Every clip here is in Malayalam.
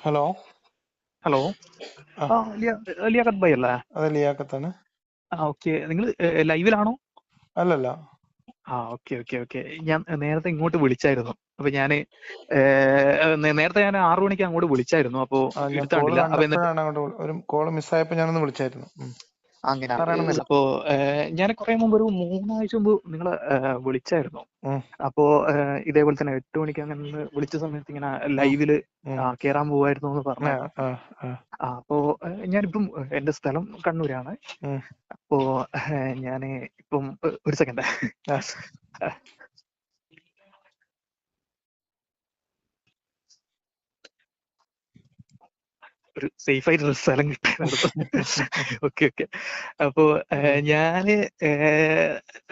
ഹലോ? ഹലോ? ലിയാഖത്ത് ഭായ് അല്ലേ? അതെ ലിയാക്കത്താണ് ആ ഓക്കെ. നിങ്ങൾ ലൈവിലാണോ? അല്ലല്ല. ആ ഓക്കെ ഓക്കെ ഓക്കെ. ഞാൻ നേരത്തെ ഇങ്ങോട്ട് വിളിച്ചായിരുന്നു. അപ്പൊ ഞാൻ നേരത്തെ ഞാൻ ആറു മണിക്ക് അങ്ങോട്ട് വിളിച്ചായിരുന്നു. അപ്പോ എടുത്താണ്ടില്ല ഒരു കോൾ മിസ്സായപ്പോ ഞാനൊന്ന് വിളിച്ചായിരുന്നു. അങ്ങനെ. അപ്പോ ഞാൻ കുറെ മുമ്പ് ഒരു മൂന്നാഴ്ച മുമ്പ് നിങ്ങളെ വിളിച്ചായിരുന്നു. അപ്പോ ഇതേപോലെ തന്നെ എട്ട് മണിക്ക് അങ്ങനെ വിളിച്ച സമയത്ത് ഇങ്ങനെ ലൈവിൽ. കേറാൻ പോവായിരുന്നു എന്ന് പറഞ്ഞു അപ്പോ ഞാൻ ഞാനിപ്പം എന്റെ സ്ഥലം കണ്ണൂരാണ്. അപ്പോ ഞാൻ ഇപ്പം ഒരു സെക്കൻഡ്. ഒരു സേഫ് ആയിട്ടുള്ള സ്ഥലം കിട്ടാൻ ഓക്കെ ഓക്കെ അപ്പോ ഞാൻ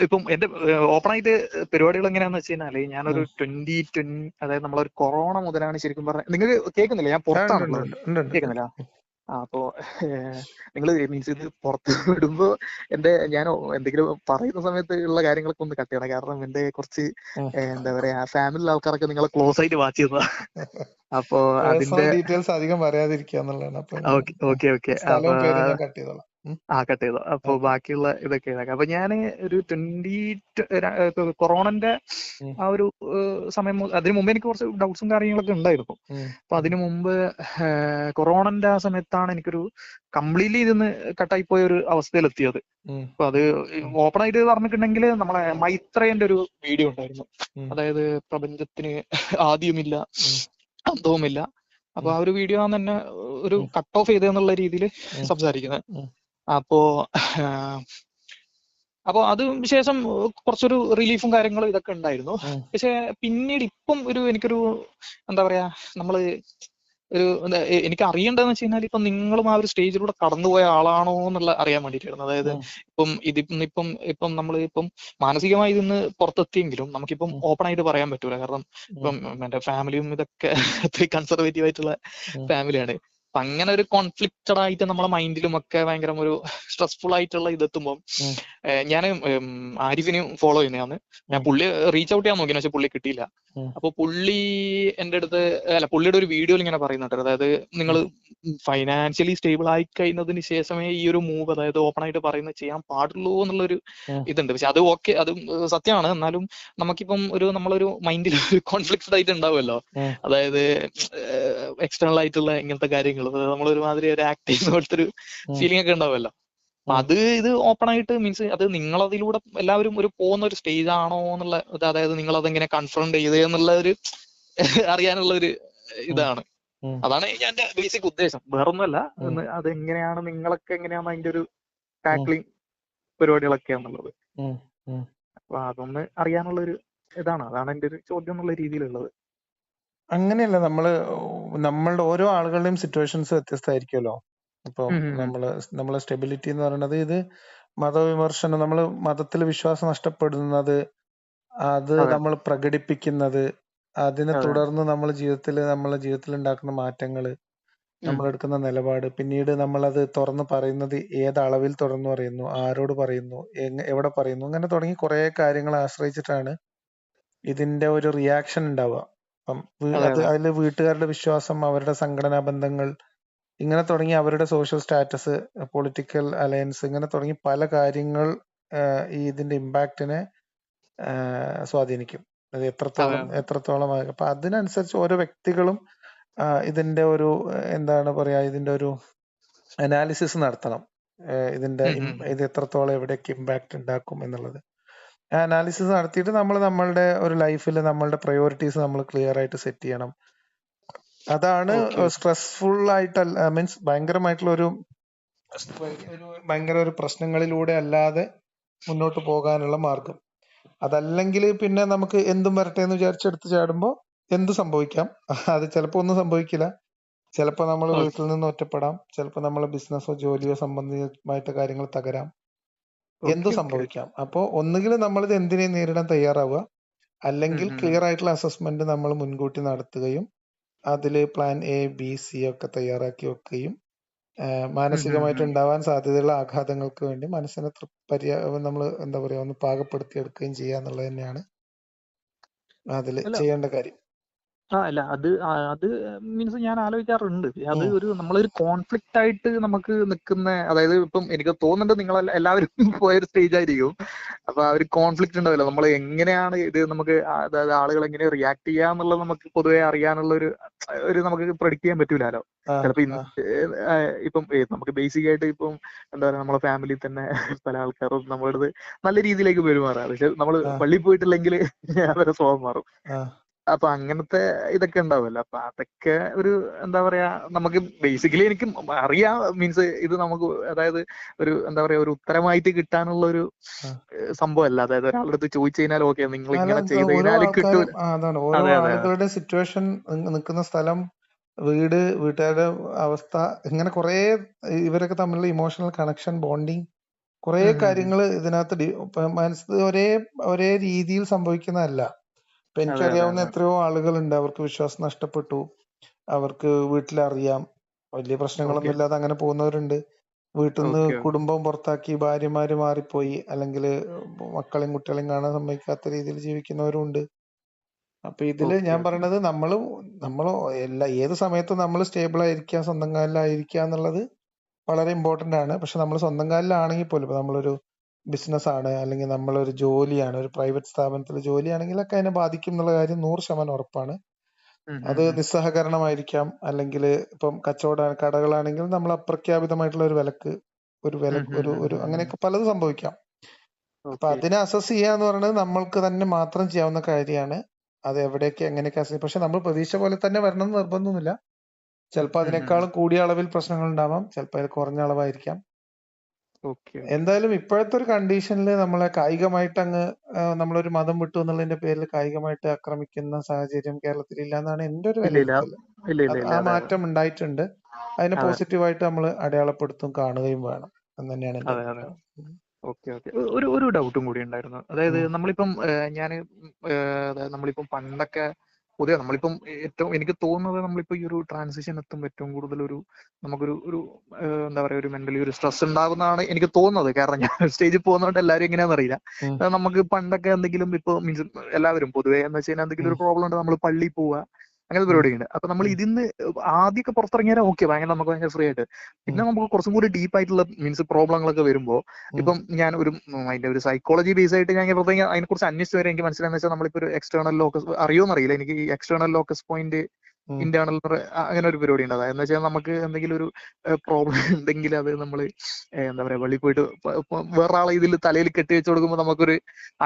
ഇപ്പം എന്റെ ഓപ്പൺ ആയിട്ട് പരിപാടികൾ എങ്ങനെയാന്ന് വെച്ച് കഴിഞ്ഞാൽ ഞാനൊരു ട്വന്റി ട്വന്റി അതായത് നമ്മളൊരു കൊറോണ മുതലാണ് ശരിക്കും പറഞ്ഞ നിങ്ങൾക്ക് കേൾക്കുന്നില്ല? ഞാൻ പുറത്താണ്. കേൾക്കുന്നില്ല? അപ്പോ നിങ്ങൾ മീൻസ് ഇത് പുറത്ത് വിടുമ്പോ എന്റെ ഞാൻ എന്തെങ്കിലും പറയുന്ന സമയത്ത് ഉള്ള കാര്യങ്ങളൊക്കെ ഒന്ന് കട്ട് ചെയ്യണം. കാരണം എന്റെ കുറച്ച് എന്താ പറയാ ഫാമിലി ആൾക്കാരൊക്കെ നിങ്ങളെ ക്ലോസ് ആയിട്ട് വാച്ച് ചെയ്തതാ അപ്പോ അതിന്റെ ഡീറ്റെയിൽസ് അധികം പറയാതിരിക്കുക ഓക്കെ ഓക്കെ ആ കട്ട് ചെയ്തു. അപ്പൊ ബാക്കിയുള്ള ഇതൊക്കെ ഇതാക്കാം. അപ്പൊ ഞാൻ ഒരു ട്വന്റി കൊറോണന്റെ ആ ഒരു സമയം അതിനു മുമ്പ് എനിക്ക് കുറച്ച് ഡൗട്ട്സും കാര്യങ്ങളൊക്കെ ഉണ്ടായിരുന്നു. അപ്പൊ അതിനു മുമ്പ് കൊറോണന്റെ ആ സമയത്താണ് എനിക്കൊരു കംപ്ലീറ്റ്ലി ഇതിന്ന് കട്ടായി പോയ ഒരു അവസ്ഥയിലെത്തിയത്. എത്തിയത് അപ്പൊ അത് ഓപ്പൺ ആയിട്ട് പറഞ്ഞിട്ടുണ്ടെങ്കിൽ നമ്മളെ മൈത്രേന്റെ ഒരു വീഡിയോ ഉണ്ടായിരുന്നു. അതായത് പ്രപഞ്ചത്തിന് ആദ്യമില്ല. അന്തവുമില്ല. അപ്പൊ ആ ഒരു വീഡിയോ ആണ് തന്നെ ഒരു കട്ട് ഓഫ് ചെയ്തെന്നുള്ള രീതിയിൽ. സംസാരിക്കുന്നത്. അപ്പോ അപ്പോ അത് ശേഷം കുറച്ചൊരു റിലീഫും കാര്യങ്ങളും ഇതൊക്കെ ഉണ്ടായിരുന്നു. പക്ഷെ പിന്നീട് ഇപ്പം ഒരു എനിക്കൊരു എന്താ പറയാ നമ്മൾ ഒരു എനിക്ക് അറിയേണ്ടതെന്ന് വെച്ച് കഴിഞ്ഞാൽ ഇപ്പൊ നിങ്ങളും ആ ഒരു സ്റ്റേജിലൂടെ കടന്നുപോയ ആളാണോ എന്നുള്ള അറിയാൻ വേണ്ടിയിട്ടായിരുന്നു. അതായത് ഇപ്പം ഇതിപ്പം ഇപ്പം ഇപ്പം നമ്മൾ ഇപ്പം മാനസികമായി ഇതിന്ന് പുറത്തെത്തിയെങ്കിലും നമുക്കിപ്പം. ഓപ്പൺ ആയിട്ട് പറയാൻ പറ്റൂല. കാരണം ഇപ്പം എന്റെ ഫാമിലിയും ഇതൊക്കെ കൺസർവേറ്റീവ് ആയിട്ടുള്ള ഫാമിലിയാണ്. അപ്പൊ അങ്ങനെ ഒരു കോൺഫ്ലിക്റ്റഡ് ആയിട്ട് നമ്മളെ മൈൻഡിലും ഒക്കെ ഭയങ്കര ഒരു സ്ട്രെസ്ഫുൾ ആയിട്ടുള്ള ഇതെത്തുമ്പോൾ. ഞാൻ ആരിഫിനെയും ഫോളോ ചെയ്യുന്നതാണ് ഞാൻ. പുള്ളി റീച്ച് ഔട്ട് ചെയ്യാൻ നോക്കി പക്ഷെ പുള്ളി കിട്ടിയില്ല. അപ്പൊ പുള്ളി എന്റെ അടുത്ത് അല്ല പുള്ളിയുടെ ഒരു വീഡിയോയിൽ ഇങ്ങനെ പറയുന്നുണ്ട്. അതായത് നിങ്ങൾ ഫൈനാൻഷ്യലി സ്റ്റേബിൾ ആയി കഴിഞ്ഞതിന് ശേഷമേ ഈ ഒരു മൂവ് അതായത് ഓപ്പൺ ആയിട്ട് പറയുന്നത് ചെയ്യാൻ പാടുള്ളൂ എന്നുള്ളൊരു. ഇതുണ്ട്. പക്ഷെ അത് ഓക്കെ അത് സത്യമാണ് എന്നാലും നമുക്കിപ്പം ഒരു നമ്മളൊരു മൈൻഡിൽ ഒരു കോൺഫ്ലിക്റ്റഡ് ആയിട്ട് ഉണ്ടാവുമല്ലോ. അതായത് എക്സ്റ്റേണൽ ആയിട്ടുള്ള ഇങ്ങനത്തെ കാര്യങ്ങൾ നമ്മൾ ഒരുമാതിരി ഒരു ആക്ട് ചെയ്യുന്ന പോലത്തെ ഒരു. ഫീലിംഗ് ഒക്കെ ഉണ്ടാവുമല്ലോ. അത് ഇത് ഓപ്പൺ ആയിട്ട് മീൻസ് അത് നിങ്ങൾ അതിലൂടെ എല്ലാവരും ഒരു പോകുന്ന ഒരു സ്റ്റേജ് ആണോ എന്നുള്ള അതായത് നിങ്ങൾ അതെങ്ങനെ കൺഫ്രണ്ട് ചെയ്തേ എന്നുള്ള ഒരു അറിയാനുള്ള ഒരു ഇതാണ് അതാണ് ഞാൻ എന്റെ ബേസിക് ഉദ്ദേശം. വേറൊന്നുമല്ല. അതെങ്ങനെയാണ് നിങ്ങളൊക്കെ എങ്ങനെയാണ് അതിന്റെ ഒരു ടാക്ലിംഗ്. ഉം. അപ്പൊ അതൊന്ന് അറിയാനുള്ള ഒരു ഇതാണ്. അതാണ് എന്റെ ഒരു ചോദ്യം എന്നുള്ള രീതിയിലുള്ളത്. അങ്ങനെയല്ല. നമ്മൾ നമ്മളുടെ ഓരോ ആളുകളുടെയും സിറ്റുവേഷൻസ് വ്യത്യസ്തമായിരിക്കുമല്ലോ. ഇപ്പം. നമ്മൾ നമ്മളെ സ്റ്റെബിലിറ്റി എന്ന് പറയുന്നത് ഇത് മതവിമർശനം നമ്മൾ മതത്തിൽ വിശ്വാസം നഷ്ടപ്പെടുന്നത് അത് നമ്മൾ പ്രകടിപ്പിക്കുന്നത് അതിനെ തുടർന്ന് നമ്മൾ ജീവിതത്തിൽ നമ്മളെ ജീവിതത്തിൽ ഉണ്ടാക്കുന്ന മാറ്റങ്ങൾ നമ്മളെടുക്കുന്ന നമ്മൾ എടുക്കുന്ന നിലപാട് പിന്നീട് നമ്മൾ അത് തുറന്ന് പറയുന്നത് ഏത് അളവിൽ തുറന്നു പറയുന്നു ആരോട് പറയുന്നു എങ്- എവിടെ പറയുന്നു അങ്ങനെ തുടങ്ങി കുറെ കാര്യങ്ങളെ ആശ്രയിച്ചിട്ടാണ് ഇതിന്റെ ഒരു റിയാക്ഷൻ ഉണ്ടാവുക. അപ്പം വീ- അതെ അത് അതെ. അതിൽ വീട്ടുകാരുടെ വിശ്വാസം അവരുടെ സംഘടനാ ബന്ധങ്ങൾ ഇങ്ങനെ തുടങ്ങി അവരുടെ സോഷ്യൽ സ്റ്റാറ്റസ് പൊളിറ്റിക്കൽ അലയൻസ് ഇങ്ങനെ തുടങ്ങി പല കാര്യങ്ങൾ ഈ ഇതിന്റെ ഇമ്പാക്റ്റിനെ സ്വാധീനിക്കും. അത് എത്രത്തോളം എത്രത്തോളം. അപ്പൊ അതിനനുസരിച്ച് ഓരോ വ്യക്തികളും ഇതിന്റെ ഒരു എന്താണ് പറയാ ഇതിന്റെ ഒരു അനാലിസിസ് നടത്തണം. ഇതിന്റെ. ഇത് എത്രത്തോളം എവിടെയൊക്കെ ഇമ്പാക്ട് ഉണ്ടാക്കും എന്നുള്ളത്. അനാലിസിസ് നടത്തിയിട്ട് നമ്മൾ നമ്മളുടെ ഒരു ലൈഫിൽ നമ്മളുടെ പ്രയോറിറ്റീസ് നമ്മൾ ക്ലിയർ ആയിട്ട് സെറ്റ് ചെയ്യണം. അതാണ് സ്ട്രെസ്ഫുൾ ആയിട്ടല്ല മീൻസ് ഭയങ്കരമായിട്ടുള്ള ഒരു ഭയങ്കര ഒരു പ്രശ്നങ്ങളിലൂടെ അല്ലാതെ മുന്നോട്ട് പോകാനുള്ള മാർഗം അതല്ലെങ്കിൽ പിന്നെ നമുക്ക് എന്തും വരട്ടെ എന്ന് വിചാരിച്ചെടുത്ത് ചാടുമ്പോൾ എന്ത് സംഭവിക്കാം? അത് ചിലപ്പോൾ ഒന്നും സംഭവിക്കില്ല. ചിലപ്പോൾ നമ്മൾ വീട്ടിൽ നിന്ന് ഒറ്റപ്പെടാം. ചിലപ്പോൾ നമ്മൾ ബിസിനസ്സോ ജോലിയോ സംബന്ധമായിട്ട് കാര്യങ്ങൾ തകരാം. എന്തും സംഭവിക്കാം? അപ്പോൾ ഒന്നുകിൽ നമ്മൾ നമ്മളിത് എന്തിനേയും നേരിടാൻ തയ്യാറാവുക. അല്ലെങ്കിൽ. ക്ലിയർ ആയിട്ടുള്ള അസസ്മെന്റ് നമ്മൾ മുൻകൂട്ടി നടത്തുകയും അതിൽ പ്ലാൻ എ ബി സി ഒക്കെ തയ്യാറാക്കി വെക്കുകയും മാനസികമായിട്ട് ഉണ്ടാവാൻ സാധ്യതയുള്ള ആഘാതങ്ങൾക്ക് വേണ്ടി മനസ്സിനെ പര്യ നമ്മൾ എന്താ പറയാ ഒന്ന് പാകപ്പെടുത്തി എടുക്കുകയും ചെയ്യുക എന്നുള്ളത് തന്നെയാണ് അതിൽ ചെയ്യേണ്ട കാര്യം. ആ അല്ല അത് അത് മീൻസ് ഞാൻ ആലോചിക്കാറുണ്ട്. അത്. ഒരു നമ്മളൊരു കോൺഫ്ലിക്റ്റ് ആയിട്ട് നമുക്ക് നിൽക്കുന്ന അതായത് ഇപ്പം എനിക്ക് തോന്നുന്നുണ്ട് നിങ്ങൾ എല്ലാവരും പോയ ഒരു സ്റ്റേജ് ആയിരിക്കും. അപ്പൊ ആ ഒരു കോൺഫ്ലിക്റ്റ് ഉണ്ടാവില്ല നമ്മൾ എങ്ങനെയാണ് ഇത് നമുക്ക് അതായത് ആളുകൾ എങ്ങനെ റിയാക്ട് ചെയ്യുക എന്നുള്ളത് നമുക്ക് പൊതുവെ അറിയാനുള്ള ഒരു ഒരു നമുക്ക് പ്രൊഡിക്ട് ചെയ്യാൻ പറ്റൂലോ ചിലപ്പോ ഇപ്പം നമുക്ക് ബേസിക് ആയിട്ട് ഇപ്പം എന്താ പറയാ നമ്മളെ ഫാമിലി തന്നെ പല ആൾക്കാരും നമ്മളടുത്ത് നല്ല രീതിയിലേക്ക് പെരുമാറാം. പക്ഷെ നമ്മൾ പള്ളി പള്ളിയിൽ പോയിട്ടില്ലെങ്കിൽ അവരെ സ്വഭാവം മാറും. അപ്പൊ അങ്ങനത്തെ ഇതൊക്കെ ഉണ്ടാവുമല്ലോ. അപ്പൊ അതൊക്കെ ഒരു എന്താ പറയാ നമുക്ക് ബേസിക്കലി എനിക്ക് അറിയാം മീൻസ് ഇത് നമുക്ക് അതായത് ഒരു എന്താ പറയാ ഒരു ഉത്തരമായിട്ട് കിട്ടാനുള്ള ഒരു സംഭവമല്ല. അതായത് ഒരാളുടെ അടുത്ത് ചോദിച്ചു കഴിഞ്ഞാൽ ഓക്കെ നിങ്ങൾ ഇങ്ങനെ ചെയ്തു കഴിഞ്ഞാൽ ആളുകളുടെ സിറ്റുവേഷൻ നിൽക്കുന്ന സ്ഥലം വീട് വീട്ടുകാരുടെ അവസ്ഥ ഇങ്ങനെ കുറെ ഇവരൊക്കെ തമ്മിലുള്ള ഇമോഷണൽ കണക്ഷൻ ബോണ്ടിങ് കുറെ. കാര്യങ്ങൾ ഇതിനകത്ത് മനസ്സ് ഒരേ ഒരേ രീതിയിൽ സംഭവിക്കുന്നതല്ല. ഇപ്പൊ എനിക്കറിയാവുന്ന എത്രയോ ആളുകളുണ്ട്. അവർക്ക് വിശ്വാസം നഷ്ടപ്പെട്ടു. അവർക്ക് വീട്ടിലറിയാം. വലിയ പ്രശ്നങ്ങളൊന്നും ഇല്ലാതെ അങ്ങനെ പോകുന്നവരുണ്ട്. വീട്ടിൽ നിന്ന് കുടുംബം പുറത്താക്കി ഭാര്യമാര് മാറിപ്പോയി. അല്ലെങ്കിൽ മക്കളെയും കുട്ടികളെയും കാണാൻ സമ്മതിക്കാത്ത രീതിയിൽ ജീവിക്കുന്നവരും ഉണ്ട് അപ്പൊ ഇതിൽ ഞാൻ പറയണത് നമ്മൾ നമ്മൾ എല്ലാ ഏത് സമയത്തും നമ്മൾ സ്റ്റേബിൾ ആയിരിക്കുക സ്വന്തം കാലിലായിരിക്കുക എന്നുള്ളത് വളരെ ഇമ്പോർട്ടന്റ് ആണ്. പക്ഷെ നമ്മൾ സ്വന്തം കാലിലാണെങ്കിൽ പോലും ഇപ്പൊ നമ്മളൊരു ബിസിനസ് ആണ് അല്ലെങ്കിൽ നമ്മളൊരു ജോലിയാണ് ഒരു പ്രൈവറ്റ് സ്ഥാപനത്തിൽ ജോലിയാണെങ്കിലൊക്കെ അതിനെ ബാധിക്കും എന്നുള്ള കാര്യം നൂറ് ശതമാനം ഉറപ്പാണ്. അത് നിസ്സഹകരണമായിരിക്കാം അല്ലെങ്കിൽ ഇപ്പം കച്ചവട കടകളാണെങ്കിൽ നമ്മൾ അപ്രഖ്യാപിതമായിട്ടുള്ള ഒരു വിലക്ക് ഒരു വില ഒരു ഒരു. അങ്ങനെയൊക്കെ പലതും സംഭവിക്കാം. അപ്പൊ അതിനെ അസസ് ചെയ്യുക എന്ന് പറയുന്നത് നമ്മൾക്ക് തന്നെ മാത്രം ചെയ്യാവുന്ന കാര്യമാണ്. അത് എവിടെയൊക്കെ എങ്ങനെയൊക്കെ അസസ് പക്ഷെ നമ്മൾ പ്രതീക്ഷ പോലെ തന്നെ വരണം എന്ന് നിർബന്ധമൊന്നുമില്ല ചിലപ്പോൾ. അതിനേക്കാളും കൂടിയ അളവിൽ പ്രശ്നങ്ങൾ ഉണ്ടാവാം. ചിലപ്പോൾ അതിൽ കുറഞ്ഞ അളവായിരിക്കാം. എന്തായാലും ഇപ്പോഴത്തെ ഒരു കണ്ടീഷനിൽ നമ്മളെ കായികമായിട്ട് അങ്ങ് നമ്മളൊരു മതം വിട്ടു എന്നുള്ളതിന്റെ പേരിൽ കായികമായിട്ട് ആക്രമിക്കുന്ന സാഹചര്യം കേരളത്തിൽ ഇല്ല എന്നാണ് എന്റെ ഒരു ആ മാറ്റം ഉണ്ടായിട്ടുണ്ട്. അതിനെ അതെ. പോസിറ്റീവായിട്ട് നമ്മൾ അടയാളപ്പെടുത്തും കാണുകയും വേണം. എന്ന് തന്നെയാണ്. Okay okay. ഒരു ഒരു ഡൗട്ടും കൂടി ഉണ്ടായിരുന്നു. അതായത്. നമ്മളിപ്പം ഞാൻ നമ്മളിപ്പം പണ്ടൊക്കെ പൊതുവെ നമ്മളിപ്പം ഏറ്റവും എനിക്ക് തോന്നുന്നത് നമ്മളിപ്പോ ഈ ഒരു ട്രാൻസിഷൻ എത്തുമ്പോൾ ഏറ്റവും കൂടുതൽ ഒരു നമുക്കൊരു ഒരു എന്താ പറയാ ഒരു മെന്റലി ഒരു സ്ട്രെസ് ഉണ്ടാകുന്നതാണ് എനിക്ക് തോന്നുന്നത്. കാരണം ഞാൻ സ്റ്റേജിൽ പോകുന്നതുകൊണ്ട് എല്ലാവരും എങ്ങനെയാണെന്ന് അറിയില്ല. നമുക്ക് പണ്ടൊക്കെ എന്തെങ്കിലും ഇപ്പൊ മീൻസ് എല്ലാവരും പൊതുവേ എന്ന് വെച്ച് കഴിഞ്ഞാൽ എന്തെങ്കിലും ഒരു പ്രോബ്ലം ഉണ്ട് നമ്മൾ പള്ളിയിൽ പോവുക. അങ്ങനത്തെ ഉം. പരിപാടിയുണ്ട്. അപ്പൊ നമ്മൾ ഇതിന്ന് ആദ്യമൊക്കെ പുറത്തിറങ്ങിയാൽ ഓക്കെ ഭയങ്കര നമുക്ക് ഭയങ്കര ഫ്രീ ആയിട്ട്. പിന്നെ നമുക്ക് കുറച്ചും കൂടി ഡീപ്പ് ആയിട്ടുള്ള മീൻസ് പ്രോബ്ലങ്ങളൊക്കെ വരുമ്പോൾ. ഇപ്പം ഞാൻ ഒരു അതിന്റെ ഒരു സൈക്കോളജി ബേസ് ആയിട്ട് ഞാൻ വെറുതെ അതിനെ കുറിച്ച് അന്വേഷിച്ച് വരെ എനിക്ക് മനസ്സിലായെന്ന് വെച്ചാൽ നമ്മളിപ്പോ ഒരു എക്സ്റ്റേണൽ ലോക്കസ് അറിയോന്ന് അറിയില്ല. എനിക്ക് ഈ എക്സ്റ്റേണൽ ലോക്കസ് പോയിന്റ് ഇന്റേണൽ അങ്ങനെ ഒരു പരിപാടി ഉണ്ട് അതായത് വെച്ചാൽ നമുക്ക് എന്തെങ്കിലും ഒരു പ്രോബ്ലം ഉണ്ടെങ്കിൽ അത് നമ്മൾ എന്താ പറയാ വെളിയിൽ പോയിട്ട് വേറൊരാളെ ഇതിൽ തലയിൽ കെട്ടി വെച്ച് കൊടുക്കുമ്പോൾ നമുക്കൊരു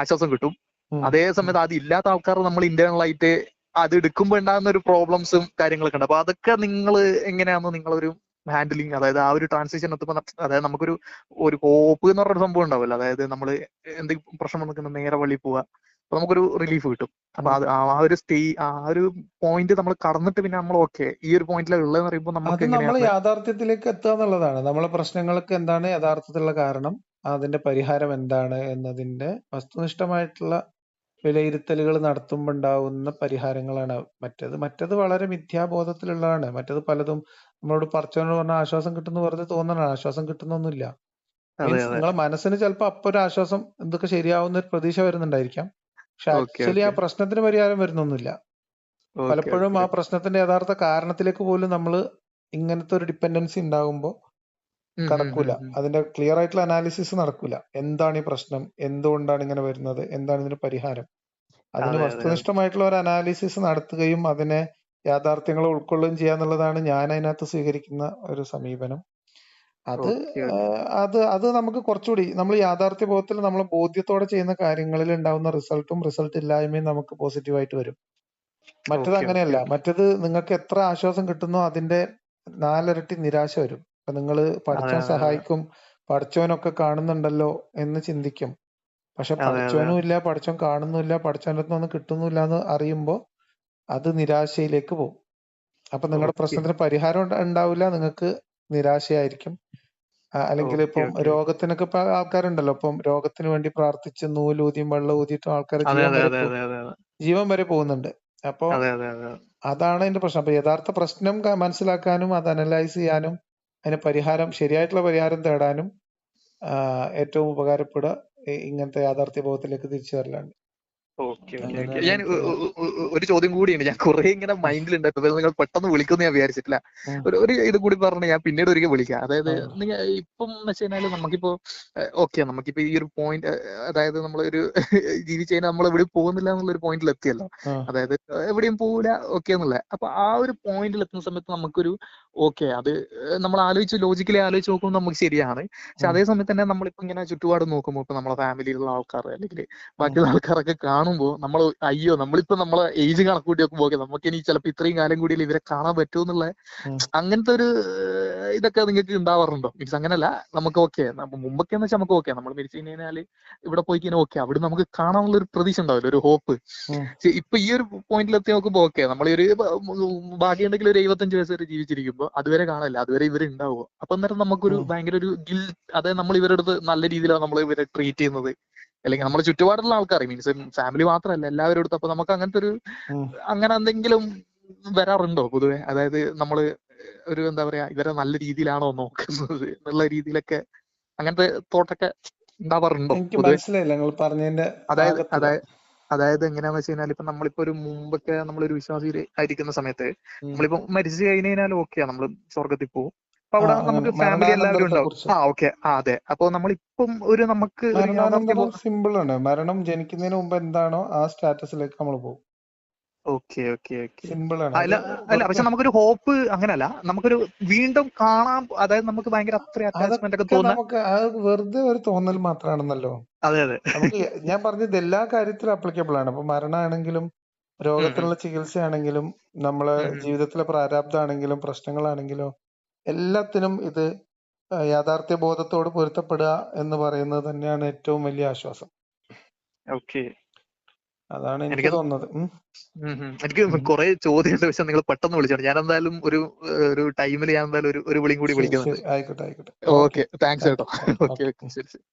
ആശ്വാസം കിട്ടും. അതേ സമയത്ത് അത് ഇല്ലാത്ത ആൾക്കാർ നമ്മൾ ഇന്റേണൽ ആയിട്ട് അത് എടുക്കുമ്പോൾ ഉണ്ടാകുന്ന ഒരു പ്രോബ്ലംസും കാര്യങ്ങളൊക്കെ ഉണ്ട്. അപ്പൊ അതൊക്കെ നിങ്ങൾ എങ്ങനെയാന്ന് നിങ്ങളൊരു ഹാൻഡിലിങ് അതായത് ആ ഒരു ട്രാൻസിഷൻ എത്തുമ്പോൾ അതായത് നമുക്കൊരു ഒരു കോപ്പ് എന്ന് പറഞ്ഞൊരു സംഭവം ഉണ്ടാവില്ല അതായത് നമ്മൾ എന്തെങ്കിലും പ്രശ്നം വന്നിട്ട് നേരെ വഴി പോവുക. അപ്പൊ നമുക്കൊരു റിലീഫ് കിട്ടും. അപ്പൊ അത് ആ ഒരു സ്റ്റേ ആ ഒരു പോയിന്റ് നമ്മൾ കടന്നിട്ട് പിന്നെ നമ്മൾ ഓക്കെ ഈ ഒരു പോയിന്റിലാണ് ഉള്ളതെന്ന് പറയുമ്പോൾ നമുക്ക് നമ്മൾ യാഥാർത്ഥ്യത്തിലേക്ക് എത്തുക എന്നുള്ളതാണ്. നമ്മളെ പ്രശ്നങ്ങൾക്ക് എന്താണ് യഥാർത്ഥത്തിലുള്ള കാരണം അതിന്റെ പരിഹാരം എന്താണ് എന്നതിന്റെ വസ്തുനിഷ്ഠമായിട്ടുള്ള വിലയിരുത്തലുകൾ നടത്തുമ്പോൾ ഉണ്ടാവുന്ന പരിഹാരങ്ങളാണ് മറ്റേത്. മറ്റേത് വളരെ മിഥ്യാബോധത്തിലുള്ളതാണ്. മറ്റേത് പലതും നമ്മളോട് പറച്ചവനോട് പറഞ്ഞ ആശ്വാസം കിട്ടുന്ന വെറുതെ തോന്നണം. ആശ്വാസം കിട്ടുന്നൊന്നുമില്ല. നിങ്ങളെ മനസ്സിന് ചിലപ്പോ അപ്പൊ ഒരു ആശ്വാസം എന്തൊക്കെ ശരിയാവുന്ന ഒരു പ്രതീക്ഷ വരുന്നുണ്ടായിരിക്കാം. പക്ഷെ ആക്ച്വലി ആ പ്രശ്നത്തിന് പരിഹാരം വരുന്നൊന്നുമില്ല. പലപ്പോഴും ആ പ്രശ്നത്തിന്റെ യഥാർത്ഥ കാരണത്തിലേക്ക് പോലും നമ്മൾ ഇങ്ങനത്തെ ഒരു ഡിപ്പെൻഡൻസി ഉണ്ടാകുമ്പോൾ കടക്കൂല അതിന്റെ ക്ലിയർ ആയിട്ടുള്ള അനാലിസിസ് നടക്കൂല. എന്താണ് ഈ പ്രശ്നം? എന്തുകൊണ്ടാണ് ഇങ്ങനെ വരുന്നത്? എന്താണ് ഇതിന് പരിഹാരം? അതിന് അതെ അതെ അതെ വസ്തുനിഷ്ഠമായിട്ടുള്ള ഒരു അനാലിസിസ് നടത്തുകയും അതിനെ യാഥാർത്ഥ്യങ്ങൾ ഉൾക്കൊള്ളുകയും ചെയ്യാന്നുള്ളതാണ് ഞാൻ അതിനകത്ത് സ്വീകരിക്കുന്ന ഒരു സമീപനം. അത് അത് അത് നമുക്ക് കുറച്ചുകൂടി നമ്മൾ യാഥാർത്ഥ്യ ബോധത്തിൽ നമ്മൾ ബോധ്യത്തോടെ ചെയ്യുന്ന കാര്യങ്ങളിൽ ഉണ്ടാവുന്ന റിസൾട്ടും റിസൾട്ട് ഇല്ലായ്മയും നമുക്ക് പോസിറ്റീവായിട്ട് വരും. മറ്റത് അങ്ങനെയല്ല. മറ്റത് നിങ്ങൾക്ക് എത്ര ആശ്വാസം കിട്ടുന്നോ അതിന്റെ നാലിരട്ടി നിരാശ വരും. അപ്പൊ നിങ്ങൾ പഠിച്ചാൻ സഹായിക്കും. പഠിച്ചവനൊക്കെ കാണുന്നുണ്ടല്ലോ എന്ന് ചിന്തിക്കും. പക്ഷെ പഠിച്ചവനും ഇല്ല പഠിച്ചവൻ കാണുന്നില്ല പഠിച്ചവന്റെ അടുത്ത് കിട്ടുന്നില്ല എന്ന് അറിയുമ്പോൾ അത് നിരാശയിലേക്ക് പോകും. അപ്പൊ നിങ്ങളുടെ പ്രശ്നത്തിന് പരിഹാരം ഉണ്ടാവില്ല. നിങ്ങൾക്ക് നിരാശയായിരിക്കും. അല്ലെങ്കിൽ ഇപ്പം രോഗത്തിനൊക്കെ ഇപ്പൊ ആൾക്കാരുണ്ടല്ലോ. ഇപ്പം രോഗത്തിന് വേണ്ടി പ്രാർത്ഥിച്ച് നൂലൂതിയും വെള്ളം ഊതിയിട്ടും ആൾക്കാർ ജീവൻ വരെ പോകുന്നുണ്ട്. അപ്പോ അതെ അതെ അതെ അതാണ് അതിന്റെ പ്രശ്നം. അപ്പൊ യഥാർത്ഥ പ്രശ്നം മനസ്സിലാക്കാനും അത് അനലൈസ് ചെയ്യാനും അതിന് പരിഹാരം ശരിയായിട്ടുള്ള പരിഹാരം തേടാനും ഏറ്റവും ഉപകാരപ്പെടുക ഇങ്ങനത്തെ യാഥാർത്ഥ്യ ബോധത്തിലേക്ക് തിരിച്ചു വരലാണ്. Okay okay okay. ഞാൻ ഒരു ചോദ്യം കൂടിയുണ്ട്. ഞാൻ കുറെ ഇങ്ങനെ മൈൻഡിൽ ഉണ്ടായിരുന്നു നിങ്ങൾ പെട്ടെന്ന് വിളിക്കുമെന്ന് ഞാൻ വിചാരിച്ചിട്ടില്ല. ഒരു ഒരു ഇത് കൂടി പറഞ്ഞു ഞാൻ പിന്നീട് ഒരിക്കൽ വിളിക്കാം. അതായത്. നിങ്ങൾ ഇപ്പം എന്ന് വെച്ച് കഴിഞ്ഞാൽ നമുക്കിപ്പോ ഓക്കെ നമുക്കിപ്പോ ഈ ഒരു പോയിന്റ് അതായത് നമ്മൾ ഒരു ജീവിച്ചു കഴിഞ്ഞാൽ നമ്മൾ എവിടെയും പോകുന്നില്ല എന്നുള്ള ഒരു പോയിന്റിൽ എത്തിയല്ലോ. അതായത് എവിടെയും പോകില്ല ഓക്കെ എന്നുള്ള. അപ്പൊ ആ ഒരു പോയിന്റിൽ എത്തുന്ന സമയത്ത് നമുക്കൊരു ഓക്കെ അത് നമ്മൾ ആലോചിച്ച് ലോജിക്കലി ആലോചിച്ച് നോക്കുമ്പോൾ നമുക്ക് ശരിയാണ്. പക്ഷെ അതേ സമയത്ത് തന്നെ നമ്മളിപ്പോ ഇങ്ങനെ ചുറ്റുപാട് നോക്കുമ്പോൾ ഇപ്പൊ നമ്മളെ ഫാമിലിയിലുള്ള ആൾക്കാർ അല്ലെങ്കിൽ ബാക്കിയുള്ള ആൾക്കാരൊക്കെ കാണുമ്പോൾ നമ്മൾ അയ്യോ നമ്മളിപ്പോ നമ്മളെ ഏജ് കണക്കൂട്ടി നോക്കുമ്പോൾ ഓക്കെ നമുക്ക് ഇനി ചിലപ്പോ ഇത്രയും കാലം കൂടി ഇവരെ കാണാൻ പറ്റുമെന്നുള്ള എന്നുള്ള അങ്ങനത്തെ ഒരു ഇതൊക്കെ നിങ്ങൾക്ക് ഉണ്ടാവാറുണ്ടോ? മീൻസ് അങ്ങനല്ല നമുക്ക് ഓക്കെ മുമ്പൊക്കെ എന്ന് വെച്ചാൽ നമുക്ക് ഓക്കെ നമ്മൾ മരിച്ചു കഴിഞ്ഞാൽ ഇവിടെ പോയി കഴിഞ്ഞാൽ ഓക്കെ അവിടെ നമുക്ക് കാണാനുള്ള ഒരു പ്രതീക്ഷ ഉണ്ടാവില്ല ഒരു ഹോപ്പ്. ഇപ്പൊ ഈ ഒരു പോയിന്റിൽ എത്തി നോക്കുമ്പോ ഓക്കെ നമ്മൾ ഒരു ബാക്കിയുണ്ടെങ്കിൽ ഒരു എഴുപത്തഞ്ച് വയസ്സ് വരെ ജീവിച്ചിരിക്കുമ്പോൾ അതുവരെ കാണല്ല അതുവരെ ഇവർ ഉണ്ടാവുമോ അപ്പൊ അന്നേരം നമുക്കൊരു. ഭയങ്കര ഒരു ഗിൽ അതായത് നമ്മൾ ഇവരുടെ അടുത്ത് നല്ല രീതിയിലാണ് നമ്മൾ ഇവരെ ട്രീറ്റ് ചെയ്യുന്നത്. അല്ലെങ്കിൽ നമ്മുടെ ചുറ്റുപാടുള്ള ആൾക്കാർ മീൻസ് ഫാമിലി മാത്രമല്ല എല്ലാവരും അടുത്ത് അപ്പൊ നമുക്ക് അങ്ങനത്തെ ഒരു അങ്ങനെ എന്തെങ്കിലും വരാറുണ്ടോ പൊതുവെ? അതായത് നമ്മൾ ഒരു എന്താ പറയാ ഇവരെ നല്ല രീതിയിലാണോ നോക്കുന്നത് എന്നുള്ള രീതിയിലൊക്കെ അങ്ങനത്തെ തോട്ടൊക്കെ ഉണ്ടാവാറുണ്ടോ മനസ്സിലായില്ല അതായത് അതായത് അതായത് എങ്ങനെയാന്ന് വെച്ച് കഴിഞ്ഞാൽ ഇപ്പൊ നമ്മളിപ്പോ ഒരു മുമ്പൊക്കെ നമ്മളൊരു വിശ്വാസി ആയിരിക്കുന്ന സമയത്ത് നമ്മളിപ്പോ മരിച്ചു കഴിഞ്ഞു കഴിഞ്ഞാൽ ഓക്കെ നമ്മൾ സ്വർഗത്തിൽ പോകും അപ്പൊ അവിടെ നമുക്ക് ഫാമിലി എല്ലാവരും ഉണ്ടാവും. ആ ഓക്കെ ആ അതെ. അപ്പൊ നമ്മളിപ്പം ഒരു നമുക്ക് സിമ്പിൾ ആണ്. മരണം ജനിക്കുന്നതിന് മുമ്പ് എന്താണോ ആ സ്റ്റാറ്റസിലേക്ക് നമ്മൾ പോകും. ഓക്കെ ഓക്കെ ഓക്കെ സിമ്പിൾ ആണ്. അല്ല അല്ല പക്ഷെ നമുക്കൊരു ഹോപ്പ് അങ്ങനല്ല നമുക്കൊരു വീണ്ടും കാണാൻ അതായത് നമുക്ക് ഭയങ്കര അത്ര അറ്റാച്ച്മെന്റ് ഒക്കെ തോന്നുന്നു നമുക്ക് അത് വെറുതെ ഒരു തോന്നൽ മാത്രമാണെന്നല്ലോ. അതെ അതെ. നമുക്ക് ഞാൻ പറഞ്ഞത് എല്ലാ കാര്യത്തിലും അപ്ലിക്കബിൾ ആണ്. അപ്പൊ മരണമാണെങ്കിലും രോഗത്തിനുള്ള ചികിത്സയാണെങ്കിലും നമ്മളെ. ജീവിതത്തിലെ പ്രാരാബ്ദമാണെങ്കിലും പ്രശ്നങ്ങളാണെങ്കിലും എല്ലാത്തിനും ഇത് യാഥാർത്ഥ്യ ബോധത്തോട് പൊരുത്തപ്പെടുക എന്ന് പറയുന്നത് തന്നെയാണ് ഏറ്റവും വലിയ ആശ്വാസം. ഓക്കെ. അതാണ് എനിക്ക് തോന്നുന്നത്. ഉം. ഉം ഉം. എനിക്ക്. കുറെ ചോദ്യമുണ്ട് പക്ഷെ നിങ്ങൾ പെട്ടെന്ന് വിളിച്ചോണ്ട് ഞാൻ എന്തായാലും ഒരു ഒരു ടൈമിൽ ഞാൻ എന്തായാലും ഒരു ഒരു വിളിയും കൂടി വിളിക്കുന്നുണ്ട്. ആയിക്കോട്ടെ ആയിക്കോട്ടെ. ഓക്കെ. താങ്ക്സ് കേട്ടോ. ഓക്കെ. ശരി ശരി.